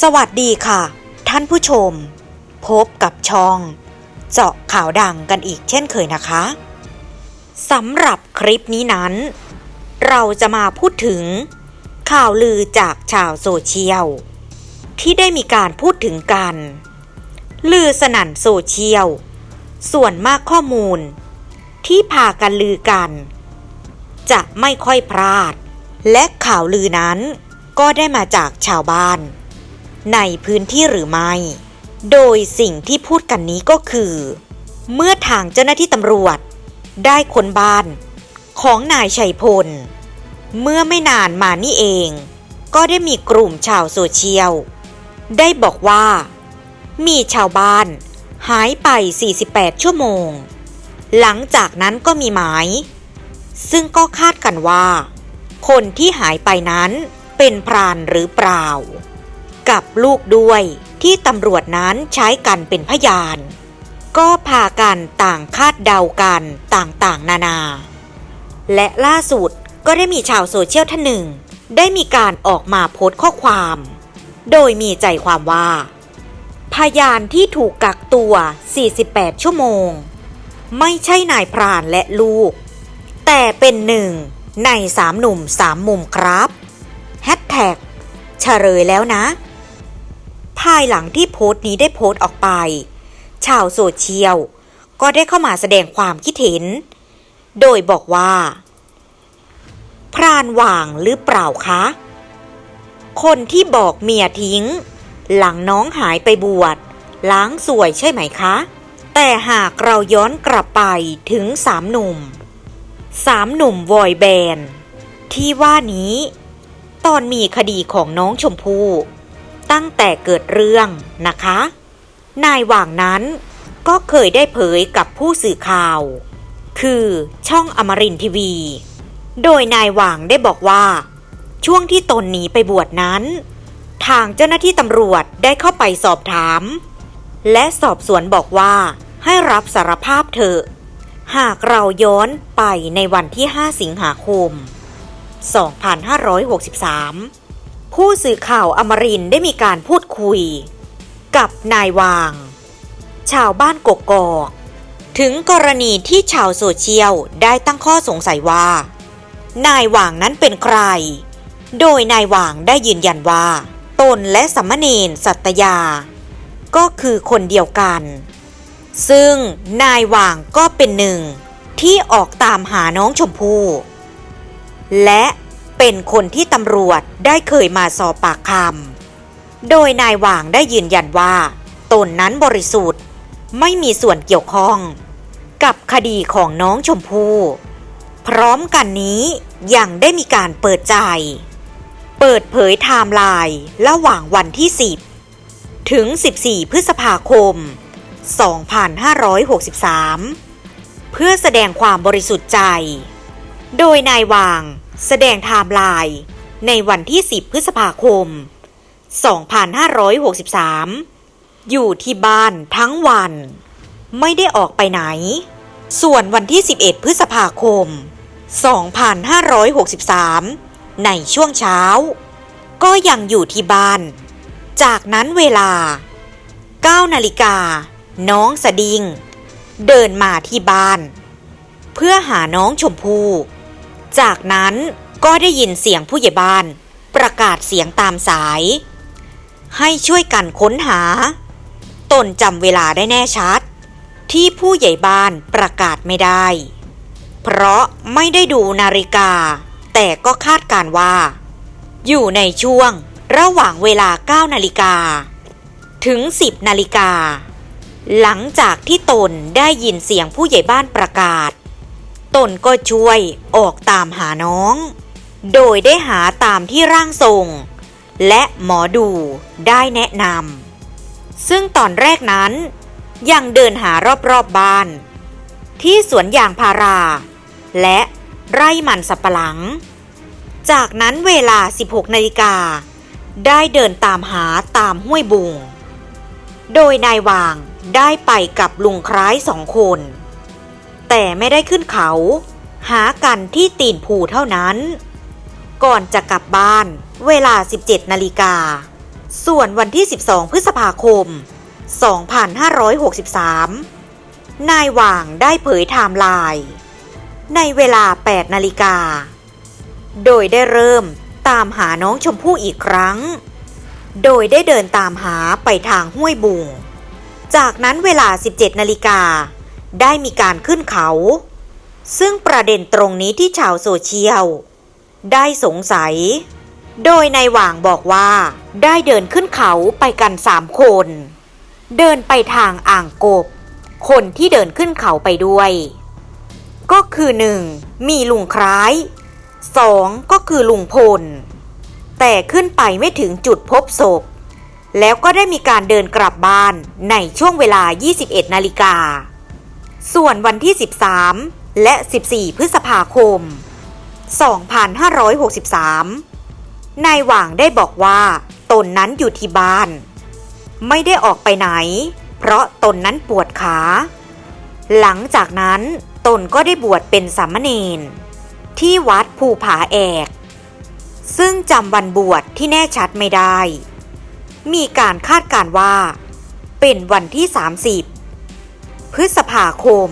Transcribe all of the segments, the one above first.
สวัสดีค่ะ ท่านผู้ชม พบกับช่อง เจาะข่าวดังกันอีกเช่นเคยนะคะสำหรับคลิปนี้นั้น เราจะมาพูดถึง ข่าวลือจากชาวโซเชียล ที่ได้มีการพูดถึงกัน ลือสนั่นโซเชียล ส่วนมากข้อมูล ที่พากันลือกัน จะไม่ค่อยพลาด และข่าวลือนั้นก็ได้มาจากชาวบ้าน ในพื้นที่หรือไม่ โดยสิ่งที่พูดกันนี้ก็คือ เมื่อทางเจ้าหน้าที่ตำรวจ ได้ค้นบ้านของนายชัยพล เมื่อไม่นานมานี่เอง ก็ได้มีกลุ่มชาวโซเชียล ได้บอกว่า มีชาวบ้านหายไป 48 ชั่วโมง หลังจากนั้นก็มีหมาย ซึ่งก็คาดกันว่า คนที่หายไปนั้นเป็นพรานหรือเปล่า กับลูกด้วย ที่ตำรวจนั้นใช้กันเป็นพยาน ก็พากันต่างคาดเดากันต่างๆ นานา และล่าสุดก็ได้มีชาวโซเชียลท่านหนึ่ง ได้มีการออกมาโพสต์ข้อความ โดยมีใจความว่า พยานที่ถูกกักตัว 48 ชั่วโมง ไม่ใช่นายพรานและลูก แต่เป็นหนึ่งในสามหนุ่มสามมุมครับแฮชแท็กเฉลยแล้วนะ ภายหลังที่โพสต์นี้ได้โพสต์ออกไป ชาวโซเชียล ก็ได้เข้ามาแสดงความคิดเห็น โดยบอกว่า พรานหว่างหรือเปล่าคะ คนที่บอกเมียทิ้ง หลังน้องหายไปบวชล้างสวยใช่ไหมคะ แต่หากเราย้อนกลับไปถึงสามหนุ่มสามหนุ่มวอยแบน ที่ว่านี้ ตอนมีคดีของน้องชมพู่ ตั้งแต่เกิดเรื่องนะคะ นายหว่างนั้นก็เคยได้เผยกับผู้สื่อข่าว คือช่องอมรินทีวี โดยนายหว่างได้บอกว่า ช่วงที่ตนหนีไปบวชนั้น ทางเจ้าหน้าที่ตำรวจได้เข้าไปสอบถาม และสอบสวนบอกว่าให้รับสารภาพเถอะ หากเราย้อนไปในวันที่ 5 สิงหาคม 2563 ผู้สื่อข่าวอมรินได้มีการพูดคุย กับนายวาง ชาวบ้านกกอกถึงกรณีที่ชาวโซเชียลได้ตั้งข้อสงสัยว่า นายวางนั้นเป็นใคร โดยนายวางได้ยืนยันว่า ตนและสัมมเนนสัตยา ก็คือคนเดียวกัน ซึ่งนายวางก็เป็นหนึ่งที่ออกตามหาน้องชมพู่และ เป็นคนที่ตำรวจได้เคยมาสอบปากคำโดยนายหว่างได้ยืนยันว่าตนนั้นบริสุทธิ์ไม่มีส่วนเกี่ยวข้อง กับคดีของน้องชมพู่พร้อมกันนี้ยังได้มีการเปิดใจ เปิดเผยไทม์ไลน์ระหว่างวันที่ 10 ถึง 14 พฤษภาคม 2563 เพื่อแสดงความบริสุทธิ์ใจ โดยนายวาง แสดงไทม์ไลน์ในวันที่ 10 พฤษภาคม 2563 อยู่ที่บ้านทั้งวัน ไม่ได้ออกไปไหน ส่วนวันที่ 11 พฤษภาคม 2563 ในช่วงเช้า ก็ยังอยู่ที่บ้าน จากนั้นเวลา 9 นาฬิกา น้องสดิง เดินมาที่บ้าน เพื่อหาน้องชมพู่ จากนั้นก็ได้ยินเสียงผู้ใหญ่บ้าน ประกาศเสียงตามสาย ให้ช่วยกันค้นหา ตนจำเวลาได้แน่ชัด ที่ผู้ใหญ่บ้านประกาศไม่ได้ เพราะไม่ได้ดูนาฬิกา แต่ก็คาดการว่า อยู่ในช่วงระหว่างเวลา 9 นาฬิกา ถึง 10 นาฬิกา หลังจากที่ตนได้ยินเสียงผู้ใหญ่บ้านประกาศ ตนก็ช่วยออกตามหาน้อง โดยได้หาตามที่ร่างทรง และหมอดูได้แนะนำซึ่งตอนแรกนั้นยังเดินหารอบๆบบ้าน ที่สวนยางพารา และไร่มันสับปะหลัง จากนั้นเวลา 16นาฬิกาได้เดินตามหาตามห้วยบุง โดยนายวางได้ไปกับลุงคล้ายสองคน แต่ไม่ได้ขึ้นเขา หากันที่ตีนภูเท่านั้น ก่อนจะกลับบ้านเวลา 17 นาฬิกา ส่วนวันที่ 12 พฤษภาคม 2563 นายหว่างได้เผยไทม์ไลน์ในเวลา 8 นาฬิกา โดยได้เริ่มตามหาน้องชมพู่อีกครั้ง โดยได้เดินตามหาไปทางห้วยบุง จากนั้นเวลา 17 นาฬิกา ได้มีการขึ้นเขา ซึ่งประเด็นตรงนี้ที่ชาวโซเชียล ได้สงสัย โดยนายหว่างบอกว่า ได้เดินขึ้นเขาไปกันสามคน เดินไปทางอ่างกบ คนที่เดินขึ้นเขาไปด้วย ก็คือหนึ่งมีลุงคล้ายสองก็คือลุงพล แต่ขึ้นไปไม่ถึงจุดพบศพ แล้วก็ได้มีการเดินกลับบ้านในช่วงเวลา 21 นาฬิกา ส่วนวันที่ 13 และ 14 พฤษภาคม 2563 นายหว่างได้บอกว่า ตนนั้นอยู่ที่บ้าน ไม่ได้ออกไปไหน เพราะตนนั้นปวดขา หลังจากนั้นตนก็ได้บวชเป็นสามเณรที่วัดภูผาแอก ซึ่งจำวันบวชที่แน่ชัดไม่ได้ มีการคาดการว่า เป็นวันที่ 30 พฤษภาคม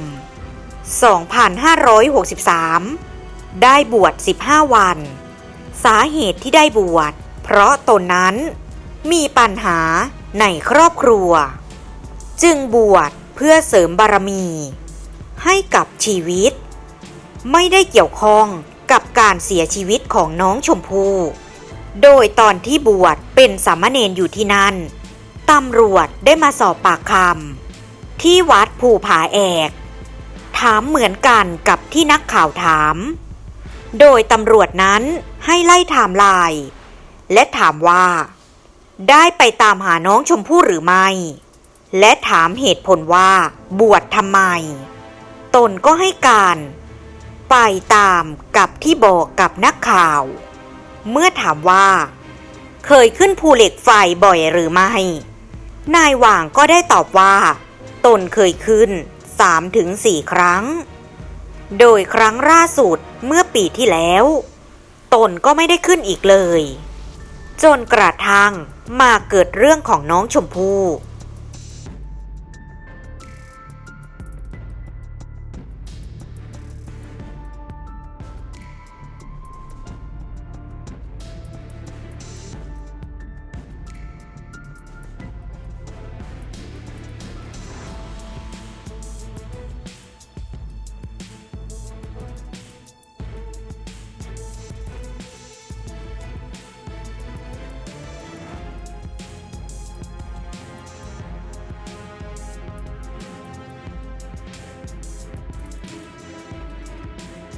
2563 ได้บวช 15 วัน สาเหตุที่ได้บวช เพราะตนนั้นมีปัญหาในครอบครัว จึงบวชเพื่อเสริมบารมี ให้กับชีวิต ไม่ได้เกี่ยวข้องกับการเสียชีวิตของน้องชมพู่โดยตอนที่บวชเป็นสามเณรอยู่ที่นั่น ตำรวจได้มาสอบปากคำ ที่วัดภูผาแอก ถามเหมือนกันกับที่นักข่าวถาม โดยตำรวจนั้นให้ไล่ไทม์ไลน์และถามว่า ได้ไปตามหาน้องชมพู่หรือไม่ และถามเหตุผลว่าบวชทำไม ตนก็ให้การ ไปตามกับที่บอกกับนักข่าว เมื่อถามว่า เคยขึ้นภูเหล็กไฟบ่อยหรือไม่ นายหว่างก็ได้ตอบว่า ตนเคยขึ้น 3-4 ครั้ง โดยครั้งล่าสุดเมื่อปีที่แล้ว ตนก็ไม่ได้ขึ้นอีกเลย จนกระทั่งมาเกิดเรื่องของน้องชมพู่